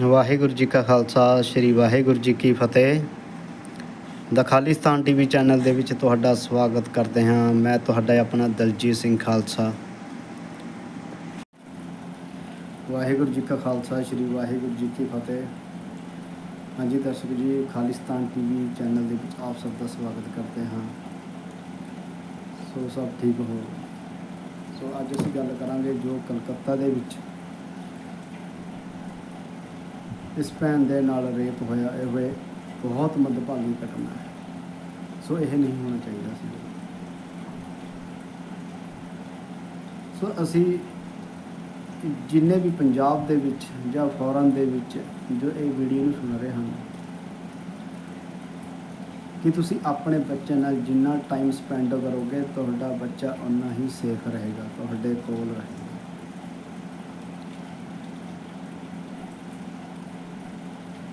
ਵਾਹਿਗੁਰੂ ਜੀ ਕਾ ਖਾਲਸਾ, ਸ੍ਰੀ ਵਾਹਿਗੁਰੂ ਜੀ ਕੀ ਫਤਿਹ। ਦਾ Khalistan TV channel ਦੇ ਵਿੱਚ ਤੁਹਾਡਾ ਸਵਾਗਤ ਕਰਦੇ ਹਾਂ। ਮੈਂ ਤੁਹਾਡਾ ਆਪਣਾ ਦਲਜੀਤ ਸਿੰਘ ਖਾਲਸਾ। ਵਾਹਿਗੁਰੂ ਜੀ ਕਾ ਖਾਲਸਾ, ਸ੍ਰੀ ਵਾਹਿਗੁਰੂ ਜੀ ਕੀ ਫਤਿਹ। ਹਾਂਜੀ ਦਰਸ਼ਕ ਜੀ, ਖਾਲਿਸਤਾਨ ਟੀਵੀ ਚੈਨਲ ਦੇ ਵਿੱਚ ਆਪ ਸਭ ਦਾ ਸਵਾਗਤ ਕਰਦੇ ਹਾਂ। ਸੋ ਸਭ ਠੀਕ ਹੋ। ਸੋ ਅੱਜ ਅਸੀਂ ਗੱਲ ਕਰਾਂਗੇ ਜੋ ਕਲਕੱਤਾ ਦੇ ਵਿੱਚ ਇਸ ਭੈਣ ਦੇ ਨਾਲ ਰੇਪ ਹੋਇਆ, ਇਹ ਬਹੁਤ ਮੰਦਭਾਗੀ ਘਟਨਾ ਹੈ। ਸੋ ਇਹ ਨਹੀਂ ਹੋਣਾ ਚਾਹੀਦਾ ਸੀ। ਸੋ ਅਸੀਂ ਜਿੰਨੇ ਵੀ ਪੰਜਾਬ ਦੇ ਵਿੱਚ ਜਾਂ ਫੋਰਨ ਦੇ ਵਿੱਚ ਜੋ ਇਹ ਵੀਡੀਓ ਨੂੰ ਸੁਣ ਰਹੇ ਹਨ, ਕਿ ਤੁਸੀਂ ਆਪਣੇ ਬੱਚੇ ਨਾਲ ਜਿੰਨਾ ਟਾਈਮ ਸਪੈਂਡ ਕਰੋਗੇ, ਤੁਹਾਡਾ ਬੱਚਾ ਉਨਾ ਹੀ ਸੇਫ ਰਹੇਗਾ, ਤੁਹਾਡੇ ਕੋਲ ਰਹੇਗਾ।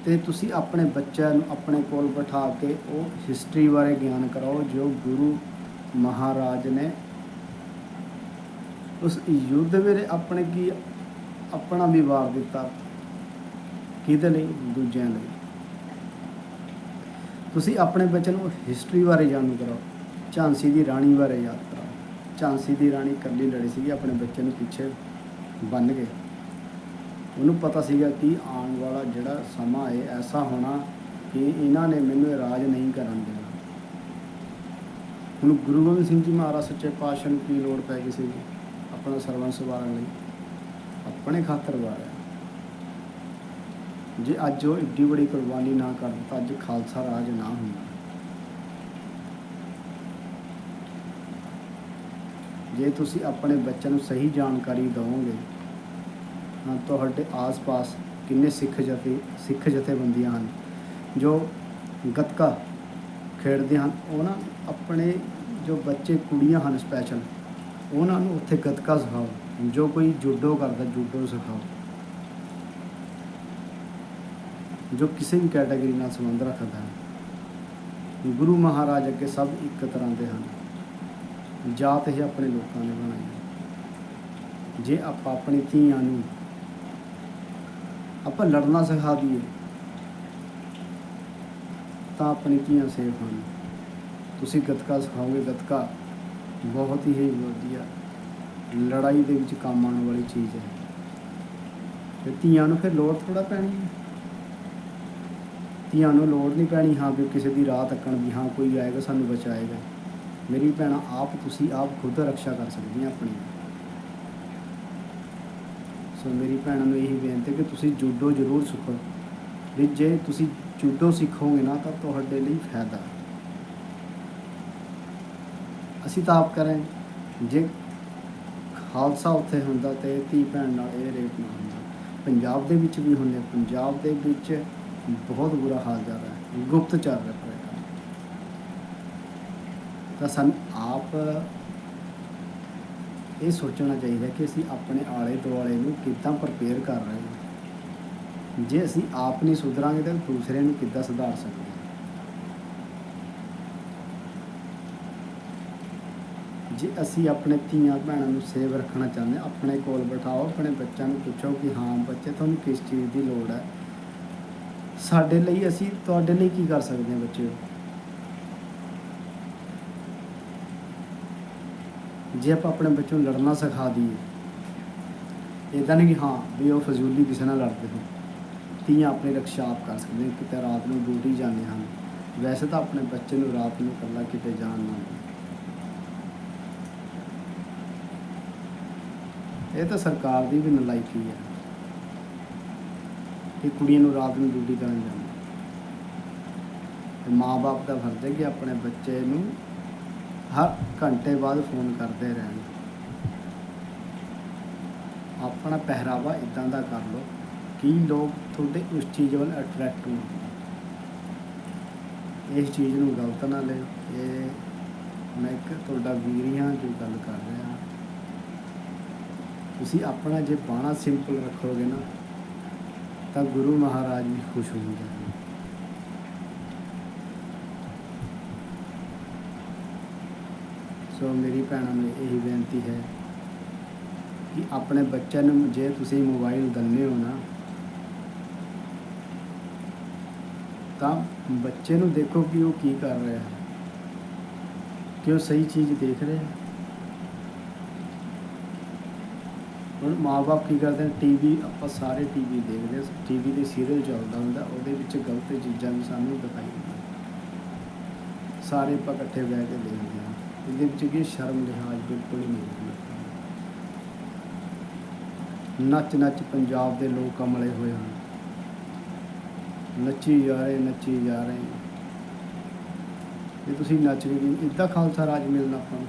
ਤੇ ਤੁਸੀਂ ਆਪਣੇ ਬੱਚਿਆਂ ਨੂੰ ਆਪਣੇ ਕੋਲ ਬਿਠਾ ਕੇ ਉਹ ਹਿਸਟਰੀ ਬਾਰੇ ਗਿਆਨ ਕਰਾਓ ਜੋ ਗੁਰੂ ਮਹਾਰਾਜ ਨੇ ਉਸ ਯੁੱਧ ਵੇਲੇ ਆਪਣੇ ਕੀ ਆਪਣਾ ਵੀ ਵਾਰ ਦਿੱਤਾ, ਕਿਹਦੇ ਲਈ? ਦੂਜਿਆਂ ਲਈ। ਤੁਸੀਂ ਆਪਣੇ ਬੱਚੇ ਨੂੰ ਹਿਸਟਰੀ ਬਾਰੇ ਜਾਣੂ ਕਰਾਓ, ਝਾਂਸੀ ਦੀ ਰਾਣੀ ਬਾਰੇ ਯਾਦ ਕਰਾਓ। ਝਾਂਸੀ ਦੀ ਰਾਣੀ ਇਕੱਲੀ ਲੜੀ ਸੀਗੀ, ਆਪਣੇ ਬੱਚੇ ਨੂੰ ਪਿੱਛੇ ਬੰਨ ਕੇ। ਉਹਨੂੰ ਪਤਾ ਸੀਗਾ ਕਿ ਆਉਣ ਵਾਲਾ ਜਿਹੜਾ ਸਮਾਂ ਹੈ, ਐਸਾ ਹੋਣਾ ਕਿ ਇਹਨਾਂ ਨੇ ਮੈਨੂੰ ਰਾਜ ਨਹੀਂ ਕਰਨ ਦੇਣਾ। ਹੁਣ ਗੁਰੂ ਗੋਬਿੰਦ ਸਿੰਘ ਜੀ ਮਹਾਰਾਜ ਸੱਚੇ ਪਾਤਸ਼ਾਹ ਨੂੰ ਕੀ ਲੋੜ ਪੈ ਗਈ ਸੀ ਆਪਣਾ ਸਰਵੰਸ ਵਾਰਨ ਲਈ। ਆਪਣੇ ਖਾਤਰ ਵਾਰਿਆ। ਜੇ ਅੱਜ ਉਹ ਇੱਡੀ ਬੜੀ ਕੁਰਬਾਨੀ ਨਾ ਕਰਦਾ ਤਾਂ ਅੱਜ ਖਾਲਸਾ ਰਾਜ ਨਾ ਹੁੰਦਾ। ਜੇ ਤੁਸੀਂ ਆਪਣੇ ਬੱਚਿਆਂ ਨੂੰ ਸਹੀ ਜਾਣਕਾਰੀ ਦਿਓਗੇ ਤੁਹਾਡੇ ਆਸ-ਪਾਸ ਕਿੰਨੇ ਸਿੱਖ ਜਥੇ, ਸਿੱਖ ਜਥੇਬੰਦੀਆਂ ਹਨ, ਜੋ ਗੱਤਕਾ ਖੇਡਦੇ ਹਨ, ਉਹਨਾਂ ਆਪਣੇ ਜੋ ਬੱਚੇ, ਕੁੜੀਆਂ ਹਨ ਸਪੈਸ਼ਲ ਉਹਨਾਂ ਨੂੰ ਉੱਥੇ ਗੱਤਕਾ ਸਿਖਾਓ, ਜੋ ਕੋਈ ਜੂਡੋ ਕਰਦਾ, ਜੂਡੋ ਸਿਖਾਓ। ਜੋ ਕਿਸੇ ਵੀ ਕੈਟਾਗਰੀ ਨਾਲ ਸੰਬੰਧ ਰੱਖਦਾ ਹੈ। ਗੁਰੂ ਮਹਾਰਾਜ ਅੱਗੇ ਸਭ ਇੱਕ ਤਰ੍ਹਾਂ ਦੇ ਹਨ। ਜਾਤ ਹੀ ਆਪਣੇ ਲੋਕਾਂ ਨੇ ਬਣਾਈ ਹੈ। ਜੇ ਆਪਾਂ ਆਪਣੀ ਧੀਆਂ ਨੂੰ ਆਪਾਂ ਲੜਨਾ ਸਿਖਾ ਦਈਏ। ਤਾਂ ਆਪਣੀ ਧੀਆਂ ਸੇਫ ਹਨ। ਤੁਸੀਂ ਗੱਤਕਾ ਸਿਖਾਓਗੇ, ਗੱਤਕਾ ਬਹੁਤ ਹੀ ਵਧੀਆ ਲੜਾਈ ਦੇ ਵਿੱਚ ਕੰਮ ਆਉਣ ਵਾਲੀ ਚੀਜ਼ ਹੈ। ਤੇ ਧੀਆਂ ਨੂੰ ਫਿਰ ਲੋੜ ਥੋੜਾ ਪੈਣੀ ਹੈ। ਧੀਆਂ ਨੂੰ ਲੋੜ ਨਹੀਂ ਪੈਣੀ, ਹਾਂ ਵੀ ਕਿਸੇ ਦੀ ਰਾਹ ਤੱਕਣ ਦੀ, ਹਾਂ ਕੋਈ ਆਏਗਾ ਸਾਨੂੰ ਬਚਾਏਗਾ। ਮੇਰੀ ਭੈਣਾਂ, ਆਪ ਤੁਸੀਂ ਆਪ ਖੁਦ ਰੱਖਿਆ ਕਰ ਸਕਦੀਆਂ ਆਪਣੀ ਸੋ ਮੇਰੀ ਭੈਣਾਂ ਨੂੰ ਇਹੀ ਬੇਨਤੀ ਹੈ ਕਿ ਤੁਸੀਂ ਜੂਡੋ ਜ਼ਰੂਰ ਸਿੱਖੋ। ਵੀ ਜੇ ਤੁਸੀਂ ਜੂਡੋ ਸਿੱਖੋਗੇ ਨਾ, ਤਾਂ ਤੁਹਾਡੇ ਲਈ ਫਾਇਦਾ ਅਸੀਂ ਤਾਂ ਆਪ ਕਰਾਂ ਜੇ ਖਾਲਸਾ ਉੱਥੇ ਹੁੰਦਾ ਤੇ ਧੀ ਭੈਣ ਨਾਲ ਇਹ ਰੇਪ ਨਾ ਹੁੰਦਾ। ਪੰਜਾਬ ਦੇ ਵਿੱਚ ਵੀ ਹੁੰਦੇ ਪੰਜਾਬ ਦੇ ਵਿੱਚ ਬਹੁਤ ਬੁਰਾ ਹਾਲ ਜਾ ਰਿਹਾ ਹੈ। ਗੁਪਤ ਚੱਲ ਰਿਹਾ ਪ੍ਰਕਾਰ ਤਾਂ ਸਾਨੂੰ ਆਪ ਇਹ ਸੋਚਣਾ ਚਾਹੀਦਾ ਕਿ ਅਸੀਂ ਆਪਣੇ ਆਲੇ ਦੁਆਲੇ ਨੂੰ ਕਿੱਦਾਂ ਪ੍ਰਪੇਅਰ ਕਰ ਰਹੇ ਹਾਂ। ਜੇ ਅਸੀਂ ਆਪ ਨਹੀਂ ਸੁਧਰਾਂਗੇ ਤਾਂ ਦੂਸਰੇ ਨੂੰ ਕਿੱਦਾਂ ਸੁਧਾਰ ਸਕਦੇ ਜੇ ਅਸੀਂ ਆਪਣੇ ਧੀਆਂ ਭੈਣਾਂ ਨੂੰ ਸੇਵ ਰੱਖਣਾ ਚਾਹੁੰਦੇ ਹਾਂ, ਆਪਣੇ ਕੋਲ ਬਿਠਾਓ, ਆਪਣੇ ਬੱਚਿਆਂ ਨੂੰ ਪੁੱਛੋ ਕਿ ਹਾਂ ਬੱਚੇ, ਤੁਹਾਨੂੰ ਕਿਸ ਚੀਜ਼ ਦੀ ਲੋੜ ਹੈ? ਸਾਡੇ ਲਈ ਅਸੀਂ, ਤੁਹਾਡੇ ਲਈ ਕੀ ਕਰ ਸਕਦੇ ਹਾਂ ਬੱਚਿਓ ਜੇ ਆਪਾਂ ਆਪਣੇ ਬੱਚੇ ਨੂੰ ਲੜਨਾ ਸਿਖਾ ਦਈਏ ਇਦਾਂ ਨਹੀਂ ਕਿ ਹਾਂ ਵੀ ਉਹ ਫਜ਼ੂਲੀ ਕਿਸੇ ਨਾਲ ਲੜਦੇ ਹੋ ਧੀਆਂ ਆਪਣੀ ਰੱਖਿਆ ਆਪ ਕਰ ਸਕਦੇ ਨੇ, ਕਿਤੇ ਰਾਤ ਨੂੰ ਡਿਊਟੀ ਜਾਂਦੇ ਹਨ। ਵੈਸੇ ਤਾਂ ਆਪਣੇ ਬੱਚੇ ਨੂੰ ਰਾਤ ਨੂੰ ਇਕੱਲਾ ਕਿਤੇ ਜਾਣ ਨਾ ਇਹ ਤਾਂ ਸਰਕਾਰ ਦੀ ਵੀ ਨਲਾਇਕੀ ਹੈ ਕਿ ਕੁੜੀਆਂ ਨੂੰ ਰਾਤ ਨੂੰ ਡਿਊਟੀ ਕਰਨ ਜਾਂਦੇ ਤੇ ਮਾਪੇ ਦਾ ਫਰਜ਼ ਹੈ ਕਿ ਆਪਣੇ ਬੱਚੇ ਨੂੰ ਹਰ ਘੰਟੇ ਬਾਅਦ ਫੋਨ ਕਰਦੇ ਰਹਿਣ। ਆਪਣਾ ਪਹਿਰਾਵਾ ਇਦਾਂ ਦਾ ਕਰ ਲਓ ਕਿ ਲੋਕ ਤੁਹਾਡੇ ਉਸ ਚੀਜ਼ ਵੱਲ ਅਟਰੈਕਟ ਹੋਣ। ਇਸ ਚੀਜ਼ ਨੂੰ ਗਲਤ ਨਾ ਲਿਓ। ਇਹ ਮੈਂ ਇੱਕ ਤੁਹਾਡਾ ਵੀਰ ਹਾਂ ਜੋ ਗੱਲ ਕਰ ਰਿਹਾ। ਤੁਸੀਂ ਆਪਣਾ ਜੇ ਬਾਣਾ ਸਿੰਪਲ ਰੱਖੋਗੇ ਨਾ, ਤਾਂ ਗੁਰੂ ਮਹਾਰਾਜ ਵੀ ਖੁਸ਼ ਹੋਣਗੇ। ਸੋ ਮੇਰੀ ਭੈਣਾਂ ਨੂੰ ਇਹੀ ਬੇਨਤੀ ਹੈ ਕਿ ਆਪਣੇ ਬੱਚਿਆਂ ਨੂੰ ਜੇ ਤੁਸੀਂ ਮੋਬਾਈਲ ਦਿੰਦੇ ਹੋ ਨਾ, ਤਾਂ ਬੱਚੇ ਨੂੰ ਦੇਖੋ ਕਿ ਉਹ ਕੀ ਕਰ ਰਿਹਾ ਹੈ। ਕਿ ਉਹ ਸਹੀ ਚੀਜ਼ ਦੇਖ ਰਿਹਾ ਹੈ। ਹੁਣ ਮਾਪੇ ਕੀ ਕਰਦੇ ਨੇ? ਟੀਵੀ ਆਪਾਂ ਸਾਰੇ ਟੀਵੀ ਦੇਖਦੇ ਹਾਂ। ਟੀਵੀ ਦੇ ਸੀਰੀਅਲ ਚੱਲਦਾ ਹੁੰਦਾ, ਉਹਦੇ ਵਿੱਚ ਗਲਤ ਚੀਜ਼ਾਂ ਵੀ ਸਾਨੂੰ ਦਿਖਾਈ ਦਿੰਦੀਆਂ ਸਾਰੇ ਆਪਾਂ ਇਕੱਠੇ ਬਹਿ ਕੇ ਦੇਖਦੇ ਹਾਂ। ਇਹਦੇ ਵਿੱਚ ਕੀ ਸ਼ਰਮ ਲਿਹਾਜ਼ ਬਿਲਕੁਲ ਹੀ ਨਹੀਂ ਹੈ ਨੱਚ ਨੱਚ ਪੰਜਾਬ ਦੇ ਲੋਕ ਅਮਲੇ ਹੋਏ ਹਨ। ਨੱਚੀ ਜਾ ਰਹੇ, ਨੱਚੀ ਜਾ ਰਹੇ। ਜੇ ਤੁਸੀਂ ਨੱਚ ਵੀ ਨਹੀਂ ਖਾਲਸਾ ਰਾਜ ਮਿਲਣਾ ਆਪਾਂ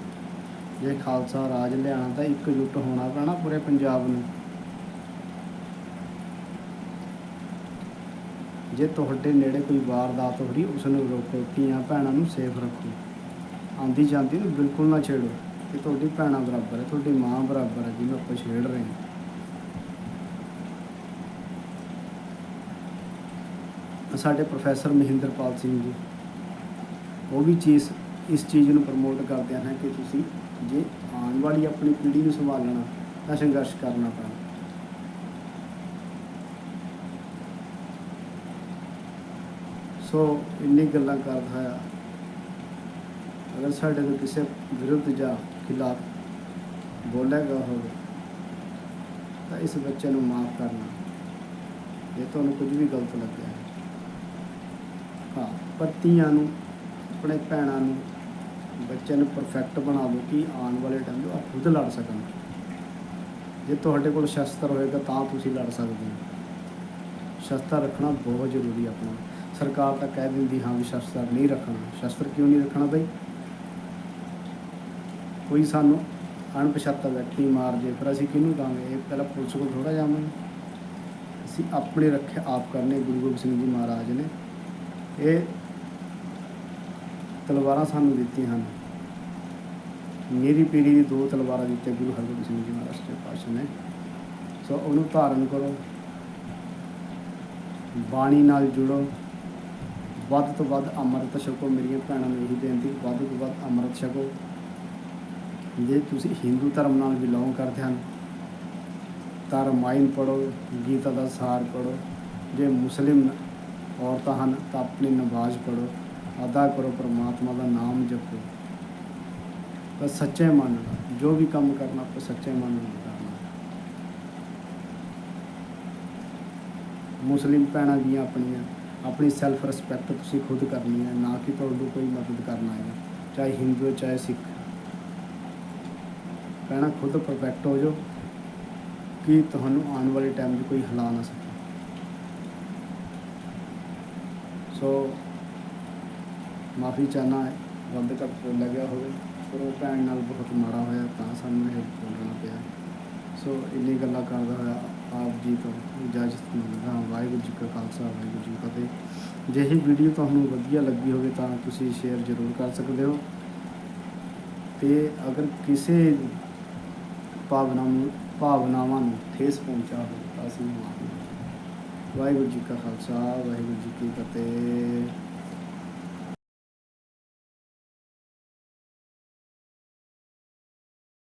ਜੇ ਖਾਲਸਾ ਰਾਜ ਲਿਆਉਣਾ ਤਾਂ ਇੱਕ ਜੁੱਟ ਹੋਣਾ ਪੈਣਾ ਪੂਰੇ ਪੰਜਾਬ ਨੂੰ। ਜੇ ਤੁਹਾਡੇ ਨੇੜੇ ਕੋਈ ਵਾਰਦਾਤ ਹੋ ਰਹੀ ਉਸ ਨੂੰ ਰੋਕੋ, ਧੀਆਂ ਭੈਣਾਂ ਨੂੰ ਸੇਫ ਰੱਖੋ। ਆਂਦੀ ਜਾਂਦੀ ਨੂੰ ਬਿਲਕੁਲ ਨਾ ਛੇੜੋ। ਇਹ ਤੁਹਾਡੀ ਭੈਣਾਂ ਬਰਾਬਰ ਹੈ, ਤੁਹਾਡੀ ਮਾਂ ਬਰਾਬਰ ਹੈ ਜਿਹਨੂੰ ਆਪਾਂ ਛੇੜ ਰਹੇ ਹਾਂ। ਸਾਡੇ ਪ੍ਰੋਫੈਸਰ ਮਹਿੰਦਰਪਾਲ ਸਿੰਘ ਜੀ, ਉਹ ਵੀ ਚੀਜ਼, ਇਸ ਚੀਜ਼ ਨੂੰ ਪ੍ਰਮੋਟ ਕਰਦੇ ਹਨ ਕਿ ਤੁਸੀਂ ਜੇ ਆਉਣ ਵਾਲੀ ਆਪਣੀ ਪੀੜ੍ਹੀ ਨੂੰ ਸੰਭਾਲਣਾ ਤਾਂ ਸੰਘਰਸ਼ ਕਰਨਾ ਪੈਣਾ। ਸੋ ਇੰਨੀ ਗੱਲਾਂ ਕਰਦਾ ਆ ਅਗਰ ਸਾਡੇ ਕੋਲ ਕਿਸੇ ਵਿਰੁੱਧ ਜਾਂ ਖਿਲਾਫ ਬੋਲੇਗਾ ਹੋਵੇ, ਤਾਂ ਇਸ ਬੱਚੇ ਨੂੰ ਮਾਫ ਕਰਨਾ। ਜੇ ਤੁਹਾਨੂੰ ਕੁਝ ਵੀ ਗਲਤ ਲੱਗਿਆ ਹੈ। ਹਾਂ, ਪਰ ਧੀਆਂ ਨੂੰ, ਆਪਣੇ ਭੈਣਾਂ ਨੂੰ, ਬੱਚਿਆਂ ਨੂੰ ਪਰਫੈਕਟ ਬਣਾ ਦਿਓ ਕਿ ਆਉਣ ਵਾਲੇ ਟਾਈਮ 'ਚ ਉਹ ਖੁਦ ਲੜ ਸਕਣ। ਜੇ ਤੁਹਾਡੇ ਕੋਲ ਸ਼ਸਤਰ ਹੋਏਗਾ, ਤਾਂ ਤੁਸੀਂ ਲੜ ਸਕਦੇ ਹੋ। ਸ਼ਸਤਰ ਰੱਖਣਾ ਬਹੁਤ ਜ਼ਰੂਰੀ ਆਪਣਾ। ਸਰਕਾਰ ਤਾਂ ਕਹਿ ਦਿੰਦੀ, ਹਾਂ ਵੀ ਸ਼ਸਤਰ ਨਹੀਂ ਰੱਖਣਾ। ਸ਼ਸਤਰ ਕਿਉਂ ਨਹੀਂ ਰੱਖਣਾ ਬਈ? ਕੋਈ ਸਾਨੂੰ ਅਣਪਛਾਤਾ ਵਿਅਕਤੀ ਮਾਰ ਜੇ ਫਿਰ ਅਸੀਂ ਕਿਹਨੂੰ ਦਾਂਗੇ ਇਹ ਪਹਿਲਾਂ ਪੁਲਿਸ ਕੋਲ ਥੋੜਾ ਜਾਵਾਂਗੇ। ਅਸੀਂ ਆਪਣੇ ਰੱਖਿਆ ਆਪ ਕਰਨੇ, ਗੁਰੂ ਗੋਬਿੰਦ ਸਿੰਘ ਜੀ ਮਹਾਰਾਜ ਨੇ। ਇਹ ਤਲਵਾਰਾਂ ਸਾਨੂੰ ਦਿੱਤੀਆਂ ਹਨ। ਮੇਰੀ ਪੀੜ੍ਹੀ ਦੀ ਦੋ ਤਲਵਾਰਾਂ ਦਿੱਤੀਆਂ ਗੁਰੂ ਹਰਗੋਬਿੰਦ ਸਿੰਘ ਜੀ ਮਹਾਰਾਜ ਦੇ ਪਾਸ਼ਾ ਨੇ। ਸੋ ਉਹਨੂੰ ਧਾਰਨ ਕਰੋ। ਬਾਣੀ ਨਾਲ ਜੁੜੋ। ਵੱਧ ਤੋਂ ਵੱਧ ਅੰਮ੍ਰਿਤ ਛਕੋ। ਮੇਰੀਆਂ ਭੈਣਾਂ ਨੂੰ ਇਹੀ ਬੇਨਤੀ, ਵੱਧ ਤੋਂ ਵੱਧ ਅੰਮ੍ਰਿਤ ਛਕੋ। ਜੇ ਤੁਸੀਂ ਹਿੰਦੂ ਧਰਮ ਨਾਲ ਬਿਲੋਂਗ ਕਰਦੇ ਹਨ, ਤਾਂ ਰਾਮਾਇਣ ਪੜੋ ਗੀਤਾ ਦਾ ਸਾਰ ਪੜੋ ਜੇ ਮੁਸਲਿਮ ਔਰਤਾਂ ਹਨ, ਤਾਂ ਆਪਣੀ ਨਮਾਜ਼ ਪੜੋ ਅਦਾ ਕਰੋ, ਪਰਮਾਤਮਾ ਦਾ ਨਾਮ ਜਪੋ। ਤਾਂ ਸੱਚੇ ਮਨ ਨਾਲ, ਜੋ ਵੀ ਕੰਮ ਕਰਨਾ, ਆਪਾਂ ਸੱਚੇ ਮਨ ਨਾਲ ਕਰਨਾ। ਮੁਸਲਿਮ ਭੈਣਾਂ ਵੀ ਆਪਣੀਆਂ, ਆਪਣੀ ਸੈਲਫ ਰਿਸਪੈਕਟ ਤੁਸੀਂ ਖੁਦ ਕਰਨੀ ਹੈ, ਨਾ ਕਿ ਤੁਹਾਨੂੰ ਕੋਈ ਮਦਦ ਕਰਨਾ ਹੈ ਚਾਹੇ ਹਿੰਦੂ ਚਾਹੇ ਸਿੱਖ ਭੈਣਾਂ ਖੁਦ ਪਰਫੈਕਟ ਹੋ ਜਾਓ, ਕਿ ਤੁਹਾਨੂੰ ਆਉਣ ਵਾਲੇ ਟਾਈਮ 'ਚ ਕੋਈ ਹਿਲਾ ਨਾ ਸਕੇ। ਸੋ ਮਾਫੀ ਚਾਹਨਾ ਹੈ ਰੱਬ ਤੱਕ ਬੋਲਿਆ ਗਿਆ ਹੋਵੇ, ਪਰ ਉਹ ਭੈਣ ਨਾਲ ਬਹੁਤ ਮਾੜਾ ਹੋਇਆ, ਤਾਂ ਸਾਨੂੰ ਇਹ ਬੋਲਣਾ ਪਿਆ। ਸੋ ਇੰਨੀ ਗੱਲਾਂ ਕਰਦਾ ਹੋਇਆ, ਆਪ ਜੀ ਤੋਂ ਇਜਾਜ਼ਤ ਮੰਗਦਾ ਵਾਹਿਗੁਰੂ ਜੀ ਕਾ ਖਾਲਸਾ, ਵਾਹਿਗੁਰੂ ਜੀ ਕੀ ਫਤਿਹ। ਜੇ ਇਹ ਵੀਡੀਓ ਤੁਹਾਨੂੰ ਵਧੀਆ ਲੱਗੀ ਹੋਵੇ, ਤਾਂ ਤੁਸੀਂ ਸ਼ੇਅਰ ਜ਼ਰੂਰ ਕਰ ਸਕਦੇ ਹੋ। ਤੇ ਅਗਰ ਕਿਸੇ ਭਾਵਨਾ ਭਾਵਨਾਵਾਂ ਨੂੰ ਠੇਸ ਪਹੁੰਚਾ ਹੋਵੇ ਅਸੀਂ ਵਾਹਿਗੁਰੂ ਜੀ ਕਾ ਖਾਲਸਾ, ਵਾਹਿਗੁਰੂ ਜੀ ਕੀ ਫਤਿਹ।